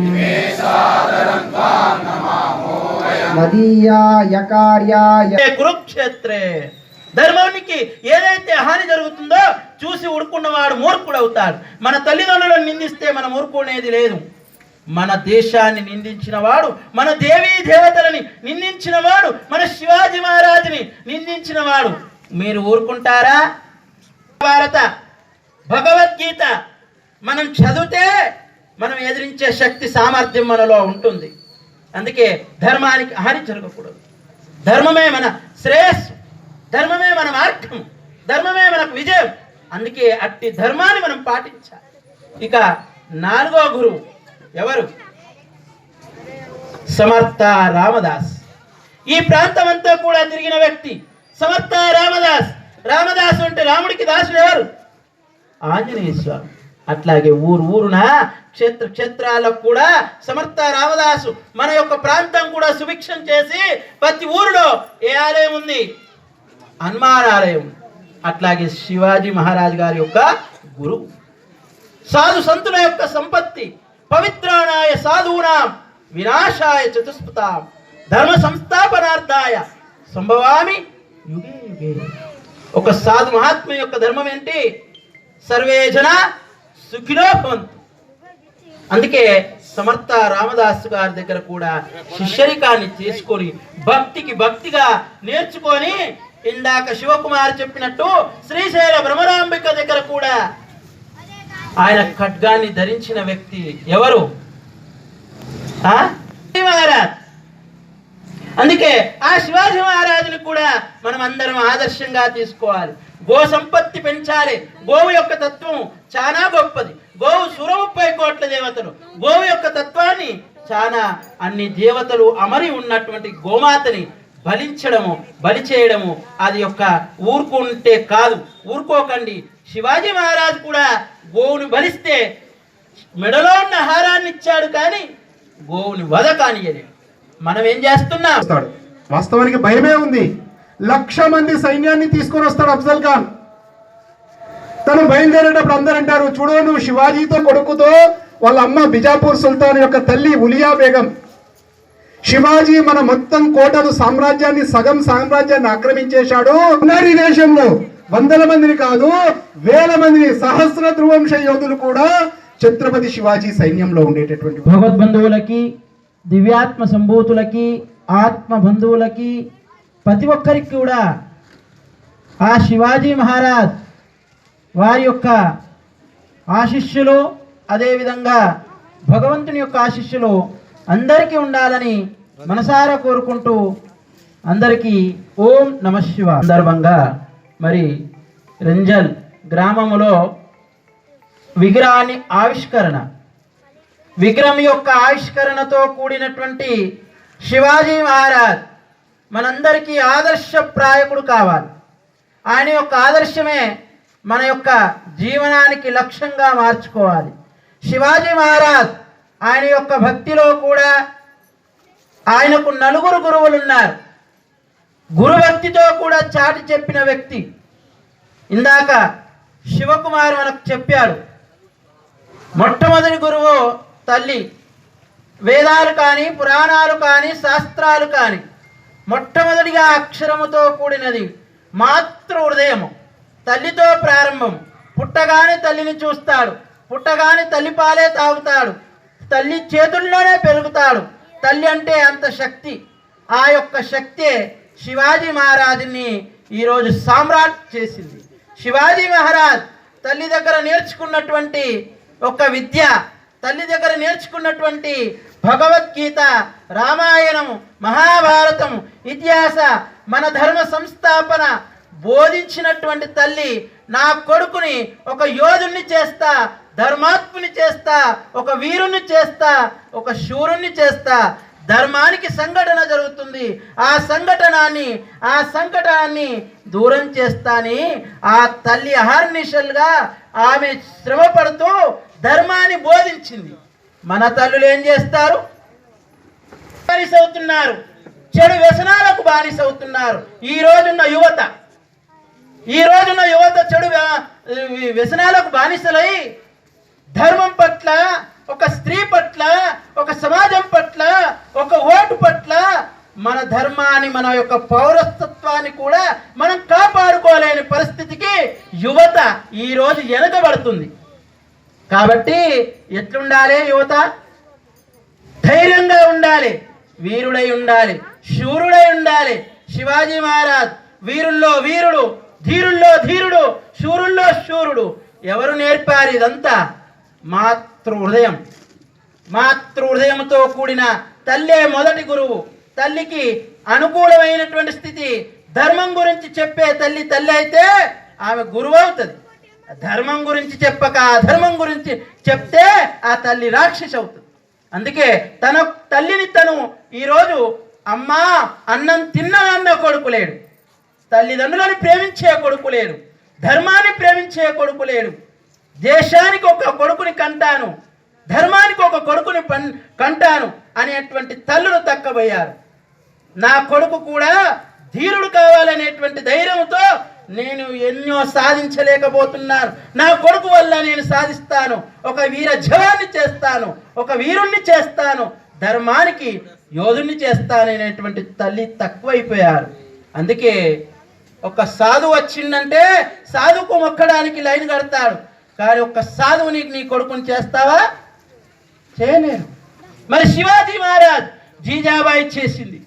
ఇమే సాదరం త్వాన్నమామోమయం మదీయాయ కార్యాయ కురుక్షేత్రే ధర్మానికి ఏదైతే హాని జరుగుతుందో చూసి ఉడుకున్నవాడు మూర్ఖుడు అవుతాడు మన తల్లిదండ్రులను నిందిస్తే మన మూర్ఖునేది లేదు. మన దేశాన్ని నిందించిన వాడు మన దేవీ దేవతలని నిందించిన వాడు మన శివాజీ మహారాజుని నిందించిన వాడు మీరు ఊరుకుంటారా? భారత భగవద్గీత మనం చదివితే మనం ఎదిరించే శక్తి సామర్థ్యం మనలో ఉంటుంది. అందుకే ధర్మానికి హాని జరగకూడదు. ధర్మమే మన శ్రేయస్సు. ధర్మమే మన మార్గం. ధర్మమే మనకు విజయం. అందుకే అట్టి ధర్మాన్ని మనం పాటించాలి. ఇక నాలుగో గురువు ఎవరు? సమర్థ రామదాస్. ఈ ప్రాంతం అంతా కూడా తిరిగిన వ్యక్తి సమర్థ రామదాస్. రామదాసు అంటే రాముడికి దాసుడు ఎవరు? ఆంజనేయ స్వామి. అట్లాగే ఊరు ఊరున క్షేత్ర క్షేత్రాలకు కూడా సమర్థ రామదాసు మన యొక్క ప్రాంతం కూడా సుభిక్షం చేసి ప్రతి ఊరిలో ఏ ఆలయం ఉంది? హనుమాన్ ఆలయం. అట్లాగే శివాజీ మహారాజ్ గారి యొక్క గురువు సాధు సంతుల యొక్క సంపత్తి పవిత్రానాయ సాధూనాం వినాశాయ చతుస్పుతాం ధర్మ సంస్థాపనార్థాయ సంభవామి యుగే ఒక సాధు మహాత్మ యొక్క ధర్మం ఏంటి? సర్వే జన సుఖినో భవంతు అందుకే సమర్థ రామదాసు గారి దగ్గర కూడా శిష్యరికాన్ని తీసుకొని భక్తికి భక్తిగా నేర్చుకొని ఇందాక శివకుమార్ చెప్పినట్టు శ్రీశైల భ్రమరాంబిక దగ్గర కూడా ఆయన ఖడ్గాన్ని ధరించిన వ్యక్తి ఎవరు? మహారాజ్. అందుకే ఆ శివాజీ మహారాజుని కూడా మనం అందరం ఆదర్శంగా తీసుకోవాలి. గో సంపత్తి పెంచాలి. గోవు యొక్క తత్వం చాలా గొప్పది. గోవు సుర ముప్పై కోట్ల దేవతలు. గోవు యొక్క తత్వాన్ని చాలా అన్ని దేవతలు అమరి ఉన్నటువంటి గోమాతని బలించడము బలి చేయడము అది యొక్క ఊరుకుంటే కాదు. ఊరుకోకండి. శివాజీ మహారాజు కూడా గోవుని బలిస్తే మెడలో ఉన్న హారాన్ని ఇచ్చాడు కానీ గోవుని వద కానియలేదు మనం ఏం చేస్తున్నాం? వస్తాడు వాస్తవానికి భయమే ఉంది. లక్ష మంది సైన్యాన్ని తీసుకొని వస్తాడు అఫ్జల్ ఖాన్. తను బయలుదేరేటప్పుడు అందరూ అంటారు చూడు నువ్వు శివాజీతో కొడుకుతో వాళ్ళ అమ్మ బిజాపూర్ సుల్తాన్ యొక్క తల్లి ఉలియా బేగం. శివాజీ మన మొత్తం కోటలు సామ్రాజ్యాన్ని సగం సామ్రాజ్యాన్ని ఆక్రమించేశాడు. ఉన్నారు ఈ దేశంలో వందల మందిని కాదు వేల మందిని సహస్ర ధ్రువంశ యోధులు కూడా ఛత్రపతి శివాజీ సైన్యంలో ఉండేటటువంటి భగవద్బంధువులకి దివ్యాత్మ సంభూతులకి ఆత్మ బంధువులకి ప్రతి ఒక్కరికి కూడా ఆ శివాజీ మహారాజ్ వారి యొక్క ఆశిష్యులు అదేవిధంగా భగవంతుని యొక్క ఆశిష్యులు అందరికీ ఉండాలని మనసారా కోరుకుంటూ అందరికీ ఓం నమ శివ. సందర్భంగా మరి రంజల్ గ్రామములో విగ్రహాన్ని ఆవిష్కరణ విగ్రహం యొక్క ఆవిష్కరణతో కూడినటువంటి శివాజీ మహారాజ్ మనందరికీ ఆదర్శప్రాయకుడు కావాలి. ఆయన యొక్క ఆదర్శమే మన యొక్క జీవనానికి లక్ష్యంగా మార్చుకోవాలి. శివాజీ మహారాజ్ ఆయన యొక్క భక్తిలో కూడా ఆయనకు నలుగురు గురువులు ఉన్నారు. గురుభక్తితో కూడా చాటి చెప్పిన వ్యక్తి. ఇందాక శివకుమార్ మనకు చెప్పాడు మొట్టమొదటి గురువు తల్లి. వేదాలు కానీ పురాణాలు కానీ శాస్త్రాలు కానీ మొట్టమొదటిగా అక్షరముతో కూడినది మాతృ హృదయము. తల్లితో ప్రారంభం. పుట్టగానే తల్లిని చూస్తాడు. పుట్టగానే తల్లి పాలే తాగుతాడు. తల్లి చేతుల్లోనే పెరుగుతాడు. తల్లి అంటే అంత శక్తి. ఆ యొక్క శక్తే శివాజీ మహారాజుని ఈరోజు సామ్రాట్ చేసింది. శివాజీ మహారాజ్ తల్లి దగ్గర నేర్చుకున్నటువంటి ఒక విద్య తల్లి దగ్గర నేర్చుకున్నటువంటి భగవద్గీత రామాయణం మహాభారతం ఇతిహాస మన ధర్మ సంస్థాపన బోధించినటువంటి తల్లి నా కొడుకుని ఒక యోధుణ్ణి చేస్తా ధర్మాత్ముని చేస్తా ఒక వీరుణ్ణి చేస్తా ఒక శూరుణ్ణి చేస్తా. ధర్మానికి సంఘటన జరుగుతుంది. ఆ సంఘటనాన్ని ఆ సంకటాన్ని దూరం చేస్తాని ఆ తల్లి అహర్నిషల్గా ఆమె శ్రమ పడుతూ ధర్మాన్ని బోధించింది. మన తల్లులు ఏం చేస్తారు? బానిసవుతున్నారు. చెడు వ్యసనాలకు బానిసవుతున్నారు. ఈ రోజున్న యువత ఈ రోజున్న యువత చెడు వ్యసనాలకు బానిసలై ధర్మం పట్ల ఒక స్త్రీ పట్ల ఒక సమాజం పట్ల ఒక ఓటు పట్ల మన ధర్మాన్ని మన యొక్క పౌరస్తత్వాన్ని కూడా మనం కాపాడుకోలేని పరిస్థితికి యువత ఈ రోజు వెనకబడుతుంది కాబట్టి ఎట్లుండాలి యువత? ధైర్యంగా ఉండాలి. వీరుడై ఉండాలి. శూరుడై ఉండాలి. శివాజీ మహారాజ్ వీరుల్లో వీరుడు ధీరుల్లో ధీరుడు శూరుల్లో శూరుడు. ఎవరు నేర్పారు ఇదంతా? మాతృ హృదయం మాతృ హృదయంతో కూడిన తల్లే మొదటి గురువు. తల్లికి అనుకూలమైనటువంటి స్థితి ధర్మం గురించి చెప్పే తల్లి తల్లి అయితే ఆమె గురువు అవుతుంది. ధర్మం గురించి చెప్పక అధర్మం గురించి చెప్తే ఆ తల్లి రాక్షసి అవుతుంది. అందుకే తన తల్లిని తను ఈరోజు అమ్మా అన్నం తిన్నా అన్న కొడుకు లేడు. తల్లిదండ్రులను ప్రేమించే కొడుకు లేడు. ధర్మాన్ని ప్రేమించే కొడుకు లేడు. దేశానికి ఒక కొడుకుని కంటాను ధర్మానికి ఒక కొడుకుని కంటాను అనేటువంటి తల్లులు తక్కబోయారు నా కొడుకు కూడా ధీరుడు కావాలనేటువంటి ధైర్యంతో నేను ఎన్నో సాధించలేకపోతున్నాను నా కొడుకు వల్ల నేను సాధిస్తాను. ఒక వీర జవాన్ని చేస్తాను. ఒక వీరుణ్ణి చేస్తాను. ధర్మానికి యోధుణ్ణి చేస్తాననేటువంటి తల్లి తక్కువైపోయారు. అందుకే ఒక సాధువు వచ్చిందంటే సాధువుకు మొక్కడానికి లైన్ కడతాడు. కానీ ఒక సాధువు నీకు నీ కొడుకుని చేస్తావా? చేయలేరు మరి శివాజీ మహారాజ్ జీజాబాయి చేసింది.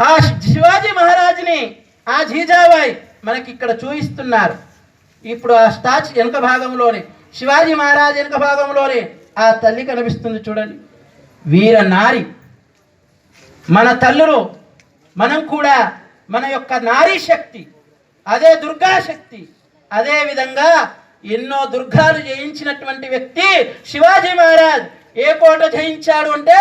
ఆ శివాజీ మహారాజుని ఆ జీజాబాయి మనకి ఇక్కడ చూపిస్తున్నారు ఇప్పుడు ఆ స్టాచ్ వెనుక భాగంలోనే శివాజీ మహారాజ్ వెనుక భాగంలోనే ఆ తల్లి కనిపిస్తుంది చూడండి. వీర నారి. మన తల్లులు మనం కూడా మన యొక్క నారీ శక్తి అదే దుర్గా శక్తి ఎన్నో దుర్గాలు జయించినటువంటి వ్యక్తి శివాజీ మహారాజ్. ఏ కోట జయించాడు అంటే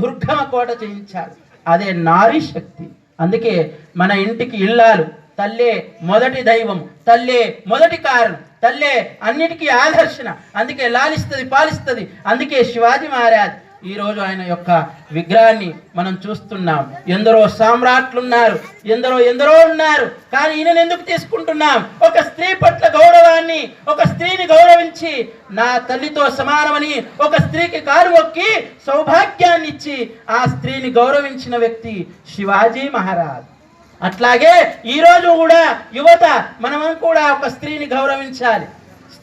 దుర్గమ కోట జయించాడు. అదే నారీ శక్తి. అందుకే మన ఇంటికి ఇల్లాలు తల్లే మొదటి దైవం తల్లే మొదటి కారణం తల్లే అన్నిటికీ ఆదర్శన. అందుకే లాలిస్తుంది పాలిస్తుంది. అందుకే శివాజీ మహారాజ్ ఈరోజు ఆయన యొక్క విగ్రహాన్ని మనం చూస్తున్నాం. ఎందరో సామ్రాట్లున్నారు ఎందరో ఎందరో ఉన్నారు కానీ ఈయనను ఎందుకు తీసుకుంటున్నాం? ఒక స్త్రీ పట్ల గౌరవాన్ని ఒక స్త్రీని గౌరవించి నా తల్లితో సమానమని ఒక స్త్రీకి కారు మొక్కి సౌభాగ్యాన్ని ఇచ్చి ఆ స్త్రీని గౌరవించిన వ్యక్తి శివాజీ మహారాజ్. అట్లాగే ఈరోజు కూడా యువత మనం కూడా ఒక స్త్రీని గౌరవించాలి.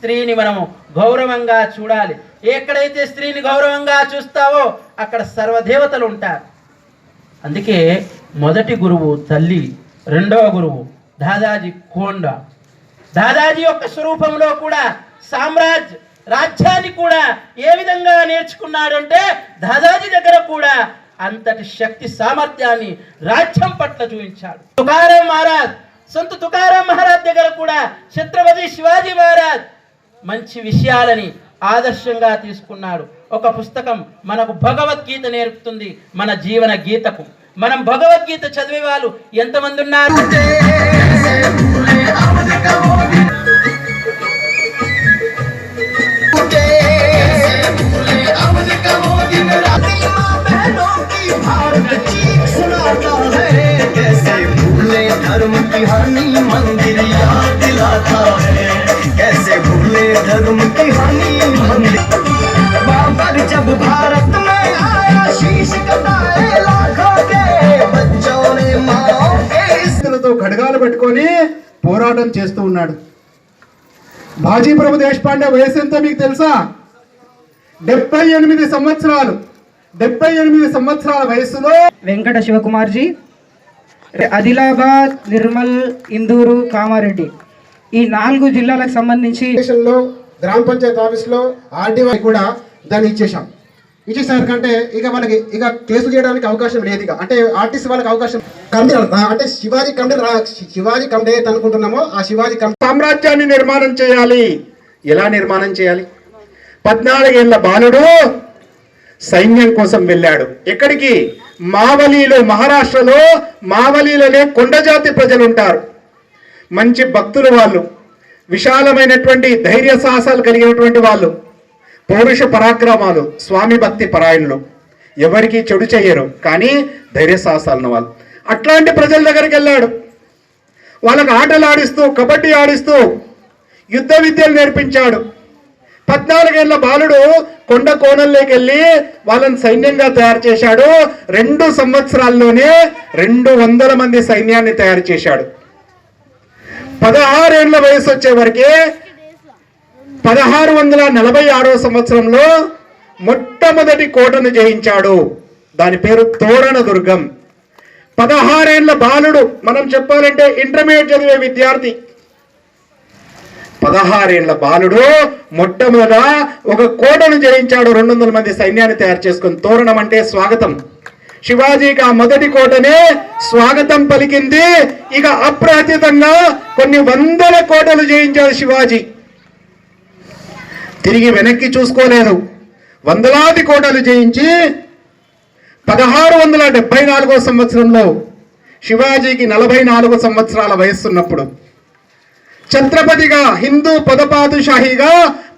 స్త్రీని మనము గౌరవంగా చూడాలి. ఎక్కడైతే స్త్రీని గౌరవంగా చూస్తావో అక్కడ సర్వదేవతలు ఉంటారు. అందుకే మొదటి గురువు తల్లి రెండవ గురువు దాదాజీ కోండ. దాదాజీ యొక్క స్వరూపంలో కూడా సామ్రాజ్ రాజ్యాన్ని కూడా ఏ విధంగా నేర్చుకున్నాడు అంటే దాదాజీ దగ్గర కూడా అంతటి శక్తి సామర్థ్యాన్ని రాజ్యం పట్ల చూపించాడు. తుకారాం మహారాజ్ సొంత తుకారాం మహారాజ్ దగ్గర కూడా ఛత్రపతి శివాజీ మహారాజ్ మంచి విషయాలని ఆదర్శంగా తీసుకున్నాడు ఒక పుస్తకం మనకు భగవద్గీత నేర్పుతుంది మన జీవన గీతకు మనం భగవద్గీత చదివే వాళ్ళు ఎంతమంది ఉన్నారు कैसे भूले धर्म की हानि मंदिर याद दिलाता है कैसे भूले धर्म की हानि मंदिर बाबर जब भारत में आया शीश कटाए लाखों के बच्चों ने माओ के इस చేతులతో ఖడ్గాలు పెట్టుకొని పోరాటం చేస్తూ ఉన్నాడు బాజీ ప్రభు దేశపాండే వయసు ఎంతో మీకు తెలుసా డెబ్బై ఎనిమిది సంవత్సరాలు డెబ్బై ఎనిమిది సంవత్సరాల వయసులో వెంకట శివకుమార్జీ ఆదిలాబాద్ నిర్మల్ ఇందూరు కామారెడ్డి ఈ నాలుగు జిల్లాలకు సంబంధించి స్టేషన్లో గ్రామ పంచాయతీ ఆఫీస్లో ఆర్డీఓ కూడా దాన్ని ఇచ్చేసాం ఇచ్చేసారు కంటే ఇక మనకి ఇక కేసు చేయడానికి అవకాశం లేదు ఇక. అంటే ఆర్టీసీ వాళ్ళకి అవకాశం కంటే అంటే శివాజీ కంటే శివాజీ కంటే అనుకుంటున్నామో ఆ శివాజీ కంటే సామ్రాజ్యాన్ని నిర్మాణం చేయాలి. ఎలా నిర్మాణం చేయాలి? పద్నాలుగేళ్ళ బాలుడు సైన్యం కోసం వెళ్ళాడు. ఎక్కడికి? మావలీలో మహారాష్ట్రలో మావలీలోనే కొండ జాతి ప్రజలు ఉంటారు మంచి భక్తులు వాళ్ళు విశాలమైనటువంటి ధైర్య సాహసాలు కలిగినటువంటి వాళ్ళు పౌరుష పరాక్రమాలు స్వామి భక్తి పరాయణులు. ఎవరికి చెడు చేయరు కానీ ధైర్య సాహసాలను వాళ్ళు. అట్లాంటి ప్రజల దగ్గరికి వెళ్ళాడు. వాళ్ళకు ఆటలు ఆడిస్తూ కబడ్డీ ఆడిస్తూ యుద్ధ విద్యలు నేర్పించాడు. పద్నాలుగేళ్ళ బాలుడు కొండ కోణంలోకి వెళ్ళి వాళ్ళని సైన్యంగా తయారు చేశాడు. రెండు సంవత్సరాల్లోనే రెండు వందల మంది సైన్యాన్ని తయారు చేశాడు. పదహారేళ్ళ వయసు వచ్చే వరకే పదహారు వందల నలభై ఆరో సంవత్సరంలో మొట్టమొదటి కోటను జయించాడు. దాని పేరు తోరణ దుర్గం పదహారేళ్ళ బాలుడు మనం చెప్పాలంటే ఇంటర్మీడియట్ చదివే విద్యార్థి. పదహారేళ్ళ బాలుడు మొట్టమొదట ఒక కోటను జయించాడు. రెండు వందల మంది సైన్యాన్ని తయారు చేసుకుని తోరణం అంటే స్వాగతం. శివాజీకి ఆ మొదటి కోటనే స్వాగతం పలికింది. ఇక అప్రతితంగా కొన్ని వందల కోటలు జయించాడు శివాజీ. తిరిగి వెనక్కి చూసుకోలేదు. వందలాది కోటలు జయించి పదహారు వందల డెబ్బై నాలుగో సంవత్సరంలో శివాజీకి నలభై నాలుగు సంవత్సరాల వయస్సున్నప్పుడు ఛత్రపతిగా హిందూ పదపాదుషాహిగా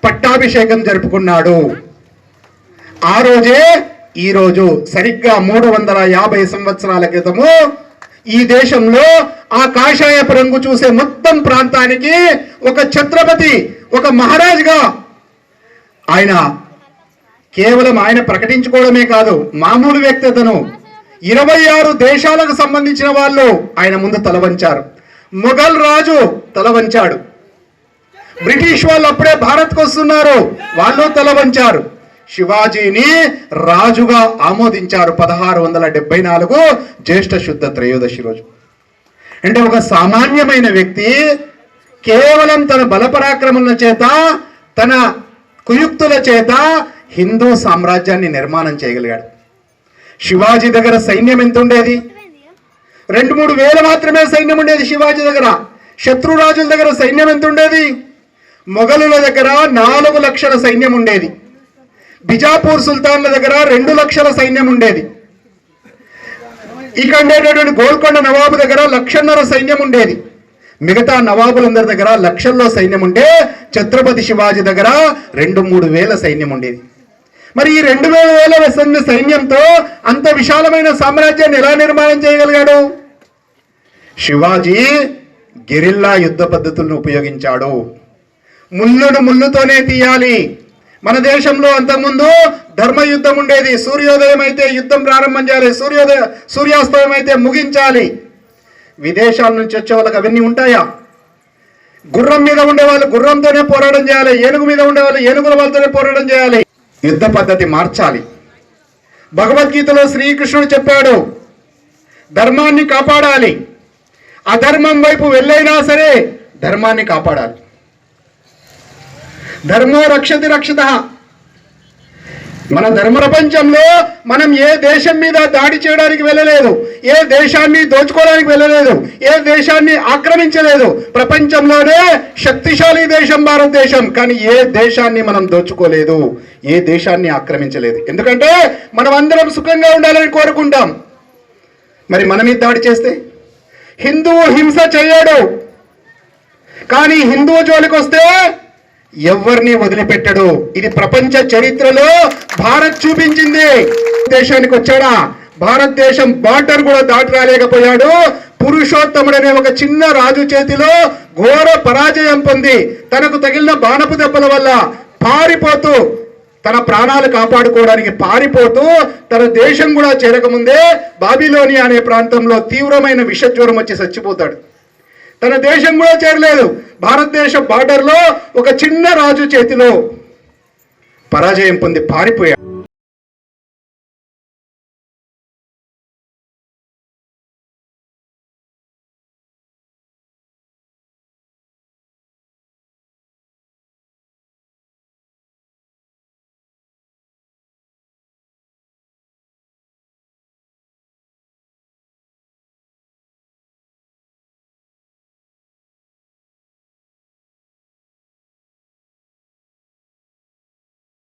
పట్టాభిషేకం జరుపుకున్నాడు. ఆ రోజే ఈ రోజు సరిగ్గా మూడు వందల యాభై సంవత్సరాల క్రితము ఈ దేశంలో ఆ కాషాయపు రంగు చూసే మొత్తం ప్రాంతానికి ఒక ఛత్రపతి ఒక మహారాజుగా ఆయన కేవలం ఆయన ప్రకటించుకోవడమే కాదు మామూలు వ్యక్తి అతను ఇరవై ఆరు దేశాలకు సంబంధించిన వాళ్ళు ఆయన ముందు తలవంచారు. మొఘల్ రాజు తలవంచాడు. బ్రిటిష్ వాళ్ళు అప్పుడే భారత్కు వస్తున్నారు వాళ్ళు తలవంచారు. శివాజీని రాజుగా ఆమోదించారు పదహారు వందల డెబ్బై నాలుగు జ్యేష్ఠ శుద్ధ త్రయోదశి రోజు. అంటే ఒక సామాన్యమైన వ్యక్తి కేవలం తన బలపరాక్రమణ చేత తన కుయుక్తుల చేత హిందూ సామ్రాజ్యాన్ని నిర్మాణం చేయగలిగాడు. శివాజీ దగ్గర సైన్యం ఎంత ఉండేది? రెండు మూడు వేల మాత్రమే సైన్యం ఉండేది శివాజీ దగ్గర. శత్రురాజుల దగ్గర సైన్యం ఎంత ఉండేది? మొఘలుల దగ్గర నాలుగు లక్షల సైన్యం ఉండేది. బిజాపూర్ సుల్తాన్ల దగ్గర రెండు లక్షల సైన్యం ఉండేది. ఇక్కడ ఉండేటటువంటి గోల్కొండ నవాబు దగ్గర లక్షన్నర సైన్యం ఉండేది. మిగతా నవాబులందరి దగ్గర లక్షల్లో సైన్యం ఉంటే ఛత్రపతి శివాజీ దగ్గర రెండు మూడు వేల సైన్యం ఉండేది. మరి ఈ రెండు వేల వేల సైన్యంతో అంత విశాలమైన సామ్రాజ్యాన్ని ఎలా నిర్మాణం చేయగలిగాడు? శివాజీ గెరిల్లా యుద్ధ పద్ధతులను ఉపయోగించాడు. ముళ్ళును ముళ్ళుతోనే తీయాలి. మన దేశంలో అంతకుముందు ధర్మ యుద్ధం ఉండేది. సూర్యోదయం అయితే యుద్ధం ప్రారంభం చేయాలి. సూర్యోదయ సూర్యాస్తమయం అయితే ముగించాలి. విదేశాల నుంచి వచ్చే వాళ్ళకి అవన్నీ ఉంటాయా? గుర్రం మీద ఉండేవాళ్ళు గుర్రంతోనే పోరాటం చేయాలి. ఏనుగు మీద ఉండేవాళ్ళు ఏనుగుల వాళ్ళతోనే పోరాటం చేయాలి. యుద్ధ పద్ధతి మార్చాలి. భగవద్గీతలో శ్రీకృష్ణుడు చెప్పాడు ధర్మాన్ని కాపాడాలి. అధర్మం వైపు వెళ్ళైనా సరే ధర్మాన్ని కాపాడాలి. ధర్మో రక్షతి రక్షత. మన ధర్మ ప్రపంచంలో మనం ఏ దేశం మీద దాడి చేయడానికి వెళ్ళలేదు ఏ దేశాన్ని దోచుకోవడానికి వెళ్ళలేదు ఏ దేశాన్ని ఆక్రమించలేదు ప్రపంచంలోనే శక్తిశాలి దేశం భారతదేశం. కానీ ఏ దేశాన్ని మనం దోచుకోలేదు ఏ దేశాన్ని ఆక్రమించలేదు. ఎందుకంటే మనం అందరం సుఖంగా ఉండాలని కోరుకుంటాం. మరి మన మీద దాడి చేస్తే? హిందువు హింస చేయడు. కానీ హిందువు జోలికి వస్తే ఎవరిని వదిలిపెట్టడు. ఇది ప్రపంచ చరిత్రలో భారత్ చూపించింది. దేశానికి వచ్చాడా? భారతదేశం బార్డర్ కూడా దాటి రాలేకపోయాడు. పురుషోత్తముడు అనే ఒక చిన్న రాజు చేతిలో ఘోర పరాజయం పొంది తనకు తగిలిన బాణపు దెబ్బల వల్ల పారిపోతూ తన ప్రాణాలు కాపాడుకోవడానికి పారిపోతూ తన దేశం కూడా చేరకముందే బాబిలోని అనే ప్రాంతంలో తీవ్రమైన విషజ్వరం వచ్చి చచ్చిపోతాడు. తన దేశం కూడా చేరలేదు. భారతదేశ బార్డర్లో ఒక చిన్న రాజు చేతిలో పరాజయం పొంది పారిపోయాడు.